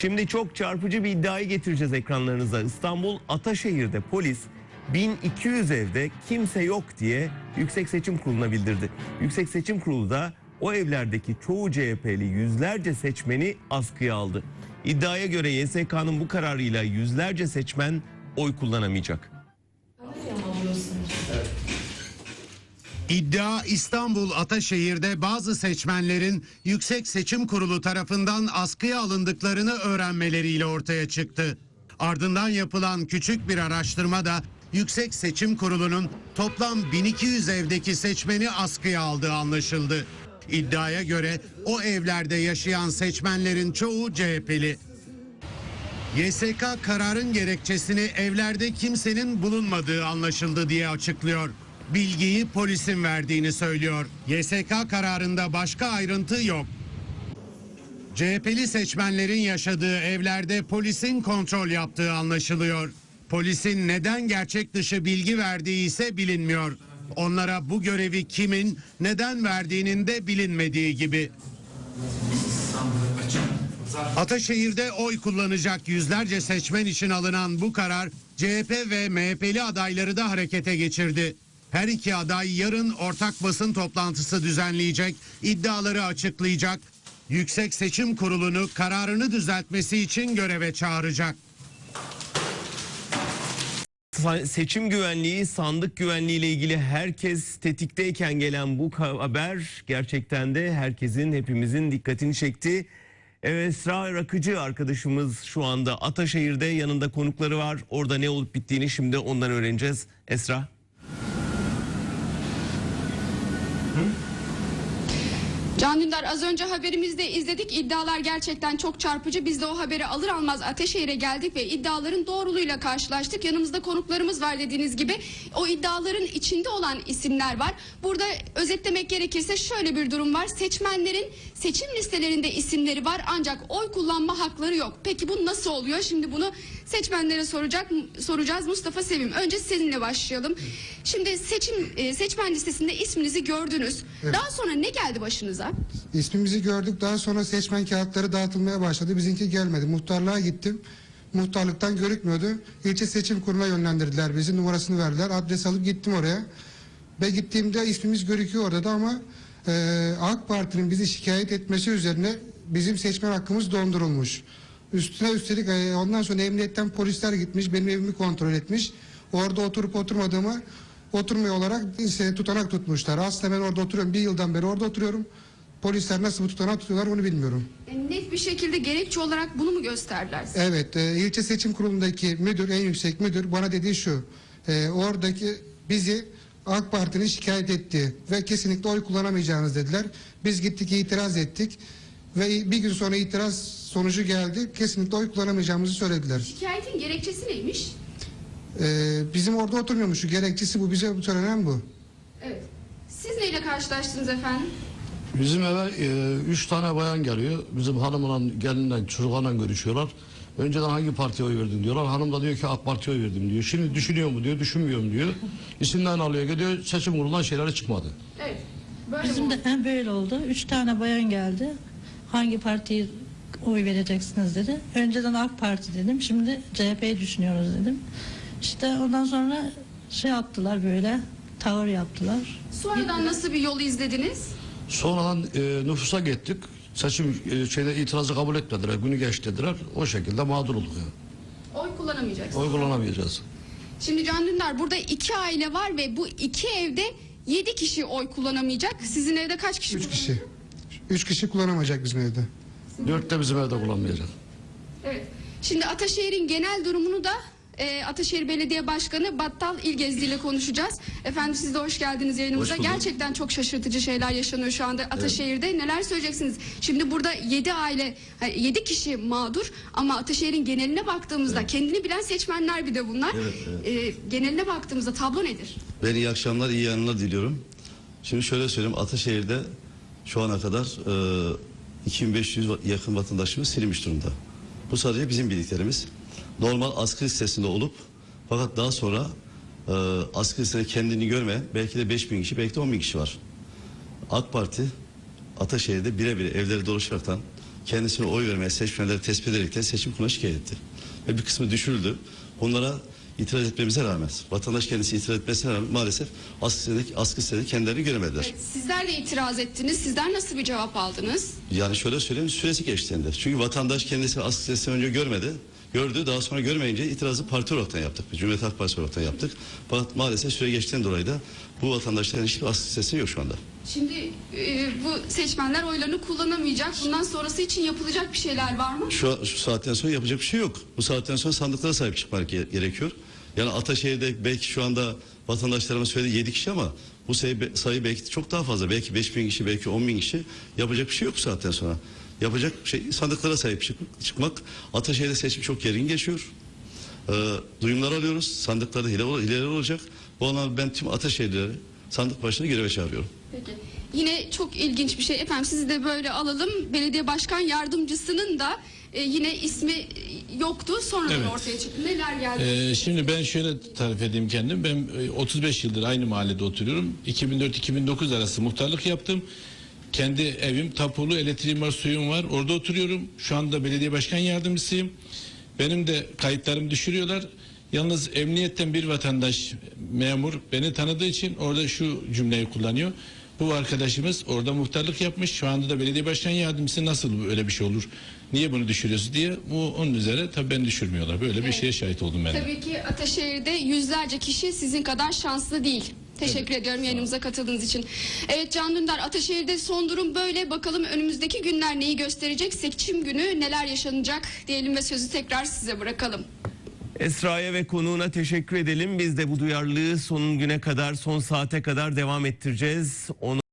Şimdi çok çarpıcı bir iddiayı getireceğiz ekranlarınıza. İstanbul Ataşehir'de polis 1200 evde kimse yok diye Yüksek Seçim Kurulu'na bildirdi. Yüksek Seçim Kurulu da o evlerdeki çoğu CHP'li yüzlerce seçmeni askıya aldı. İddiaya göre YSK'nın bu kararıyla yüzlerce seçmen oy kullanamayacak. İddia İstanbul Ataşehir'de bazı seçmenlerin Yüksek Seçim Kurulu tarafından askıya alındıklarını öğrenmeleriyle ortaya çıktı. Ardından yapılan küçük bir araştırmada Yüksek Seçim Kurulu'nun toplam 1200 evdeki seçmeni askıya aldığı anlaşıldı. İddiaya göre o evlerde yaşayan seçmenlerin çoğu CHP'li. YSK kararın gerekçesini evlerde kimsenin bulunmadığı anlaşıldı diye açıklıyor. Bilgiyi polisin verdiğini söylüyor. YSK kararında başka ayrıntı yok. CHP'li seçmenlerin yaşadığı evlerde polisin kontrol yaptığı anlaşılıyor. Polisin neden gerçek dışı bilgi verdiği ise bilinmiyor. Onlara bu görevi kimin, neden verdiğinin de bilinmediği gibi. Ataşehir'de oy kullanacak yüzlerce seçmen için alınan bu karar CHP ve MHP'li adayları da harekete geçirdi. Her iki aday yarın ortak basın toplantısı düzenleyecek, iddiaları açıklayacak. Yüksek Seçim Kurulu'nu kararını düzeltmesi için göreve çağıracak. Seçim güvenliği, sandık güvenliği ile ilgili herkes tetikteyken gelen bu haber gerçekten de herkesin, hepimizin dikkatini çekti. Evet, Esra Rakıcı arkadaşımız şu anda Ataşehir'de yanında konukları var. Orada ne olup bittiğini şimdi ondan öğreneceğiz. Esra. Can Dündar az önce haberimizde izledik. İddialar gerçekten çok çarpıcı. Biz de o haberi alır almaz Ateşehir'e geldik ve iddiaların doğruluğuyla karşılaştık. Yanımızda konuklarımız var dediğiniz gibi. O iddiaların içinde olan isimler var. Burada özetlemek gerekirse şöyle bir durum var. Seçmenlerin seçim listelerinde isimleri var ancak oy kullanma hakları yok. Peki bu nasıl oluyor? Şimdi bunu seçmenlere soracak soracağız. Mustafa Sevim önce seninle başlayalım. Şimdi seçim e, seçmen listesinde isminizi gördünüz. Daha sonra ne geldi başınıza? İsmimizi gördük daha sonra seçmen kağıtları dağıtılmaya başladı. Bizimki gelmedi. Muhtarlığa gittim. Muhtarlıktan görükmüyordu. İlçe seçim kuruluna yönlendirdiler bizi. Numarasını verdiler. Adres alıp gittim oraya. Ve gittiğimde ismimiz görüküyor orada da ama e, AK Parti'nin bizi şikayet etmesi üzerine bizim seçmen hakkımız dondurulmuş. Üstüne üstelik e, ondan sonra emniyetten polisler gitmiş. Benim evimi kontrol etmiş. Orada oturup oturmadığımı oturmuyor olarak işte tutanak tutmuşlar. Aslında ben orada oturuyorum. Bir yıldan beri orada oturuyorum. Polisler nasıl bu tutanak tutuyorlar onu bilmiyorum. E, Net bir şekilde gerekçe olarak bunu mu gösterdiler? Evet, e, ilçe seçim kurulundaki müdür, en yüksek müdür bana dediği şu. e, oradaki bizi AK Parti'nin şikayet etti ve kesinlikle oy kullanamayacağınız dediler. Biz gittik itiraz ettik ve bir gün sonra itiraz sonucu geldi. Kesinlikle oy kullanamayacağımızı söylediler. Şikayetin gerekçesi neymiş? E, bizim orada oturmuyormuş. Gerekçesi bu. Bize söylenen bu. Evet. Siz neyle karşılaştınız efendim? Bizim eve e, üç tane bayan geliyor. Bizim hanımla gelinle çocuklarla görüşüyorlar. Önceden hangi partiye oy verdin diyorlar. Hanım da diyor ki AK Parti'ye oy verdim diyor. Şimdi düşünüyor mu diyor, düşünmüyorum diyor. İsimlerini alıyor gidiyor. Seçim kurulundan şeyleri çıkmadı. Evet. Böyle Bizim mi de hem böyle oldu. Üç tane bayan geldi. Hangi partiye oy vereceksiniz dedi. Önceden AK Parti dedim. Şimdi CHP'yi düşünüyoruz dedim. İşte ondan sonra şey yaptılar böyle. Tavır yaptılar. Sonradan nasıl bir yol izlediniz? Sonradan e, nüfusa gittik. Seçim e, şeyde itirazı kabul etmediler. Günü geç dediler. O şekilde mağdur olduk. Yani. Oy kullanamayacaksınız. Oy kullanamayacağız. Şimdi Can Dündar burada iki aile var ve bu iki evde yedi kişi oy kullanamayacak. Sizin evde kaç kişi? Üç kişi. Üç kişi kullanamayacak bizim evde. Dört de bizim evde kullanmayacağız. Evet. Şimdi Ataşehir'in genel durumunu da e, Ataşehir Belediye Başkanı Battal İlgezdi ile konuşacağız. Efendim siz de hoş geldiniz yayınımıza. Hoş bulduk. Gerçekten çok şaşırtıcı şeyler yaşanıyor şu anda Ataşehir'de. Neler söyleyeceksiniz? Şimdi burada 7 aile, 7 kişi mağdur ama Ataşehir'in geneline baktığımızda kendini bilen seçmenler bir de bunlar. E, geneline baktığımızda tablo nedir? Ben iyi akşamlar, iyi yayınlar diliyorum. Şimdi şöyle söyleyeyim, Ataşehir'de şu ana kadar e, 2500 va- yakın vatandaşımız silinmiş durumda. Bu sadece bizim bildiklerimiz. Normal askı listesinde olup fakat daha sonra e, askı listede kendini görmeyen belki de 5000 kişi, belki de 10 bin kişi var. AK Parti Ataşehir'de birebir evleri dolaşaraktan kendisine oy vermeye seçmenleri tespit ederekten seçim kuruluna şikayet etti. Ve bir kısmı düşürüldü. Onlara itiraz etmemize rağmen, vatandaş kendisi itiraz etmesine rağmen maalesef askı sitede, askı sitede kendilerini göremediler. Sizler de itiraz ettiniz. Sizler nasıl bir cevap aldınız? Yani şöyle söyleyeyim süresi geçtiğinde. Çünkü vatandaş kendisi askı sitesinden önce görmedi. Gördü daha sonra görmeyince itirazı parti olarak yaptık. Cumhuriyet Halk Partisi olarak yaptık. Fakat maalesef süre geçtiğinden dolayı da bu vatandaşların hiçbir askı sitesi yok şu anda. Şimdi e, bu seçmenler oylarını kullanamayacak. Bundan sonrası için yapılacak bir şeyler var mı? Şu, şu saatten sonra yapacak bir şey yok. Bu saatten sonra sandıklara sahip çıkmak ge- gerekiyor. Yani Ataşehir'de belki şu anda vatandaşlarımız söyledi 7 kişi ama bu sayı, sayı belki çok daha fazla. Belki 5 bin kişi, belki 10 bin kişi yapacak bir şey yok bu saatten sonra. Yapacak şey sandıklara sahip çık- çıkmak. Ataşehir'de seçim çok gergin geçiyor. Ee, duyumlar alıyoruz. Sandıklarda hile, hileler olacak. Bu anlamda ben tüm Ataşehirlileri sandık başına göreve çağırıyorum. Peki. Yine çok ilginç bir şey. Efendim sizi de böyle alalım. Belediye başkan yardımcısının da e, yine ismi e, yoktu. Sonradan Evet. ortaya çıktı. Neler geldi? Ee, şimdi ben şöyle tarif edeyim kendim. Ben e, 35 yıldır aynı mahallede oturuyorum. 2004-2009 arası muhtarlık yaptım. Kendi evim, tapulu, elektriğim var, suyum var. Orada oturuyorum. Şu anda belediye başkan yardımcısıyım. Benim de kayıtlarımı düşürüyorlar. Yalnız emniyetten bir vatandaş memur beni tanıdığı için orada şu cümleyi kullanıyor. Bu arkadaşımız orada muhtarlık yapmış. Şu anda da belediye başkan yardımcısı nasıl öyle bir şey olur? Niye bunu düşürüyorsun diye. Bu onun üzere tabii beni düşürmüyorlar. Böyle bir şeye şahit oldum ben. Tabii ki Ataşehir'de yüzlerce kişi sizin kadar şanslı değil. Teşekkür ediyorum yayınımıza katıldığınız için. Evet Can Dündar, Ataşehir'de son durum böyle. Bakalım önümüzdeki günler neyi gösterecek? Seçim günü neler yaşanacak diyelim ve sözü tekrar size bırakalım. Esra'ya ve konuğuna teşekkür edelim. Biz de bu duyarlılığı son güne kadar, son saate kadar devam ettireceğiz. Onu